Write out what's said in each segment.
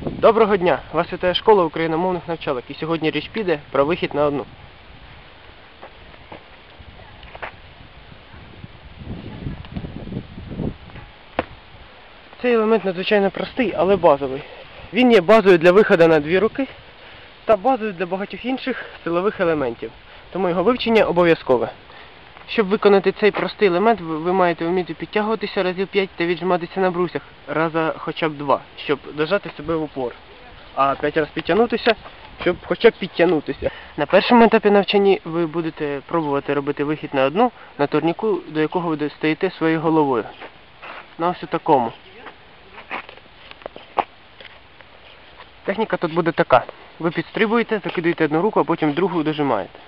Доброго дня! Вас вітає школа україномовних навчалок і сьогодні річ піде про вихід на одну. Цей елемент надзвичайно простий, але базовий. Він є базою для виходу на дві руки та базою для багатьох інших силових елементів. Тому його вивчення обов'язкове. Щоб виконати цей простий елемент, ви маєте вміти підтягуватися разів 5 та віджиматися на брусях раза хоча б 2, щоб дожати себе в упор. А 5 разів підтягнутися, щоб хоча б підтягнутися. На першому етапі навчання ви будете пробувати робити вихід на одну на турніку, до якого ви стоїте своєю головою. На ось у такому. Техніка тут буде така. Ви підстрибуєте, закидуєте одну руку, а потім другу дожимаєте.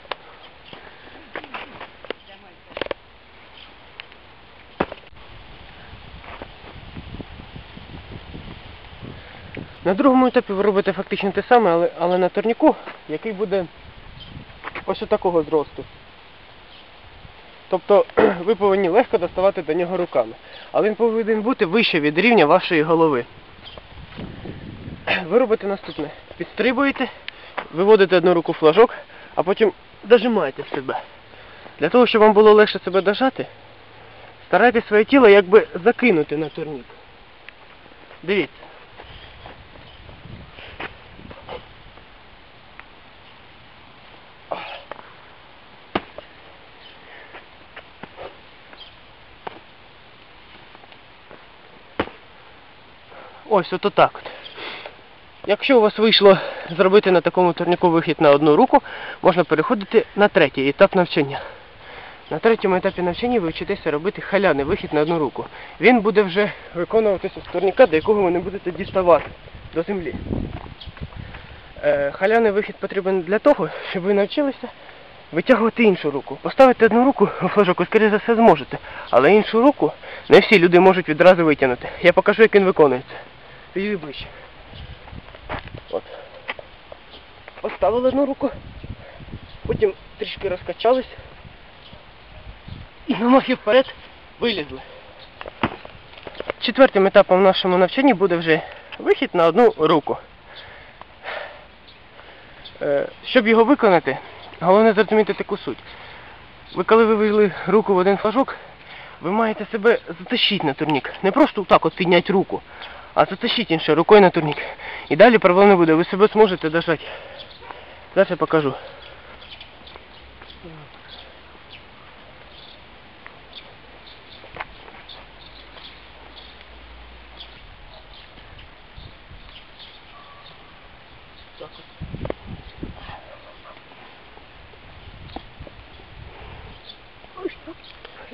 На другому етапі ви робите фактично те саме, але, але на турніку, який буде ось такого зросту. Тобто ви повинні легко доставати до нього руками. Але він повинен бути вище від рівня вашої голови. Ви робите наступне. Підстрибуєте, виводите одну руку флажок, а потім дожимаєте себе. Для того, щоб вам було легше себе дожати, старайтесь своє тіло якби закинути на турнік. Дивіться. Ось ото так от. Якщо у вас вийшло зробити на такому турніку вихід на одну руку, можна переходити на третій етап навчання. На третьому етапі навчання ви вчитеся робити халяний вихід на одну руку. Він буде вже виконуватися з турніка, до якого ви не будете діставати до землі. Е, халяний вихід потрібен для того, щоб ви навчилися витягувати іншу руку. Поставити одну руку у флажок, скоріше за все зможете, але іншу руку не всі люди можуть відразу витягнути. Я покажу, як він виконується. Підійди ближче. От. Поставили одну руку, потім трішки розкачались і на ноги вперед вилізли. Четвертим етапом в нашому навчанні буде вже вихід на одну руку. Е, Щоб його виконати, головне зрозуміти таку суть. Ви коли ви вивели руку в один флажок, ви маєте себе затащити на турнік. Не просто так от підняти руку, а затащити іншою рукою на турнік. І далі проблем не буде, ви себе зможете дожати. Зараз я покажу.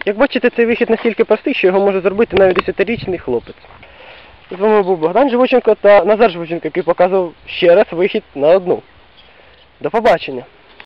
Як бачите, цей вихід настільки простий, що його може зробити навіть десятирічний хлопець. З вами був Богдан Живоченко та Назар Живоченко, який показував ще раз вихід на одну. До побачення!